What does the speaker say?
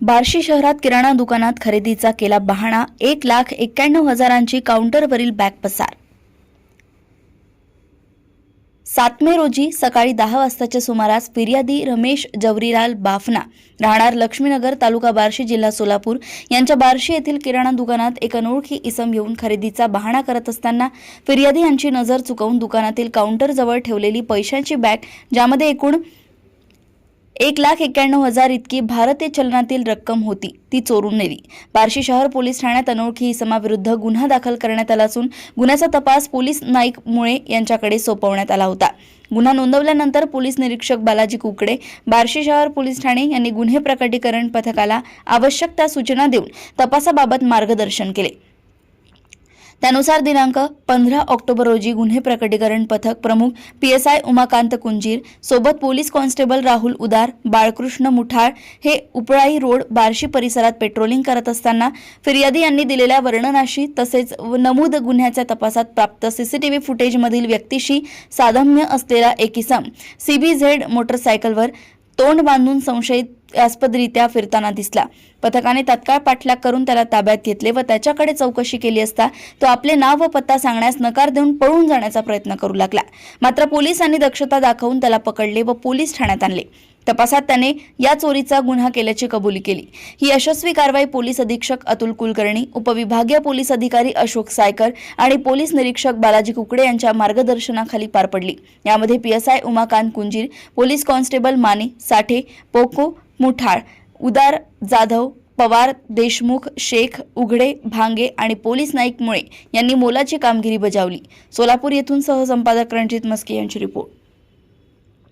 बार्शी शहरात किराणा दुकानात खरेदीचा केला बहाणा एक लाख एक्क्याण्णव हजारांची काउंटरवरील बॅग पसार. सात मे रोजी सकाळी दहा वाजताच्या सुमारास फिर्यादी रमेश जवरीलाल बाफना राहणार लक्ष्मीनगर तालुका बार्शी जिल्हा सोलापूर यांच्या बार्शी येथील किराणा दुकानात एक अनोळखी इसम येऊन खरेदीचा बहाणा करत असताना फिर्यादी यांची नजर चुकवून दुकानातील काउंटरजवळ ठेवलेली पैशांची बॅग ज्यामध्ये एकूण एक लाख एक्क्याण्णव हजार इतकी भारतीय चलनातील रक्कम होती. ती चोरून नेली. बार्शी शहर पोलीस ठाण्यात अनोळखी इसमाविरुद्ध गुन्हा दाखल करण्यात आला असून गुन्ह्याचा तपास पोलीस नाईक मुळे यांच्याकडे सोपवण्यात आला होता. गुन्हा नोंदवल्यानंतर पोलीस निरीक्षक बालाजी कुकडे बार्शी शहर पोलीस ठाणे यांनी गुन्हे प्रकटीकरण पथकाला आवश्यक त्या सूचना देऊन तपासाबाबत मार्गदर्शन केले. त्यानुसार दिनांक पंधरा ऑक्टोबर रोजी गुन्हे प्रकटीकरण पथक प्रमुख P S I Umakant Kunjir सोबत पोलीस कॉन्स्टेबल राहुल उदार बाळकृष्ण मुठाळ हे उपळाई रोड बार्शी परिसरात पेट्रोलिंग करत असताना फिर्यादी यांनी दिलेल्या वर्णनाशी तसेच नमूद गुन्ह्याच्या तपासात प्राप्त सीसीटीव्ही फुटेजमधील व्यक्तीशी साधम्य असलेला एक इसम सीबीझेड मोटरसायकलवर तोंड बांधून संशयास्पदरित्या फिरताना दिसला. पथकाने तत्काळ पाठलाग करून त्याला ताब्यात घेतले व त्याच्याकडे चौकशी केली असता तो आपले नाव व पत्ता सांगण्यास नकार देऊन पळून जाण्याचा प्रयत्न करू लागला. मात्र पोलिसांनी दक्षता दाखवून त्याला पकडले व पोलीस ठाण्यात आणले. तपासात त्याने या चोरीचा गुन्हा केल्याची कबुली केली. ही यशस्वी कारवाई पोलीस अधीक्षक अतुल कुलकर्णी उपविभागीय पोलीस अधिकारी अशोक सायकर आणि पोलीस निरीक्षक बालाजी कुकडे यांच्या मार्गदर्शनाखाली पार पडली. यामध्ये PSI Umakant Kunjir police constable Mane Sathe Poco Muthal Udar Jadhav Pawar Deshmukh Shaikh उघडे भांगे आणि पोलीस नाईक मुळे यांनी मोलाची कामगिरी बजावली. सोलापूर येथून सहसंपादक रणजित मस्के यांची रिपोर्ट.